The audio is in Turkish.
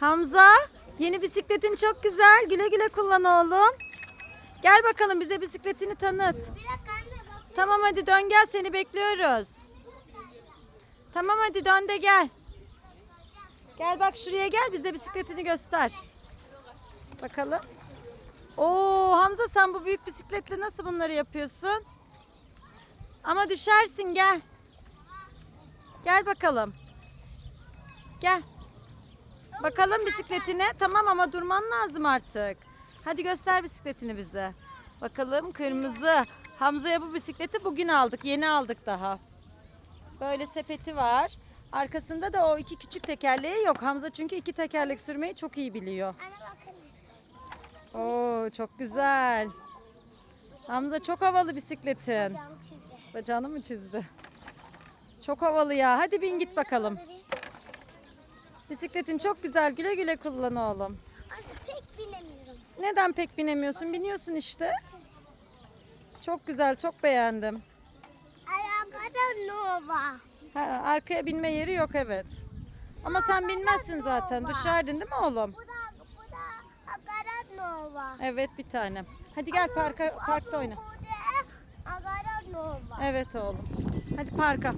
Hamza, yeni bisikletin çok güzel. Güle güle kullan oğlum. Gel bakalım bize bisikletini tanıt. Tamam hadi dön gel seni bekliyoruz. Tamam hadi dön de gel. Gel bak şuraya gel bize bisikletini göster. Bakalım. Oo Hamza sen bu büyük bisikletle nasıl bunları yapıyorsun? Ama düşersin gel. Gel bakalım. Gel. Bakalım bisikletine. Tamam ama durman lazım artık. Hadi göster bisikletini bize. Bakalım kırmızı. Hamza'ya bu bisikleti bugün aldık. Yeni aldık daha. Böyle sepeti var. Arkasında da o iki küçük tekerleği yok. Hamza çünkü iki tekerlek sürmeyi çok iyi biliyor. Oo çok güzel. Hamza çok havalı bisikletin. Bacağını mı çizdi? Çok havalı ya. Hadi bin git bakalım. Bisikletin çok güzel. Güle güle kullan oğlum. Anne pek binemiyorum. Neden pek binemiyorsun? Biniyorsun işte. Çok güzel, çok beğendim. Arkada Nova. Ha, arkaya binme yeri yok evet. Ama sen binmezsin zaten. Düşerdin değil mi oğlum? Bu da bu da Agara Nova. Evet bir tane. Hadi gel parka, parkta oyna. Bu da Agara Nova. Evet oğlum. Hadi parka.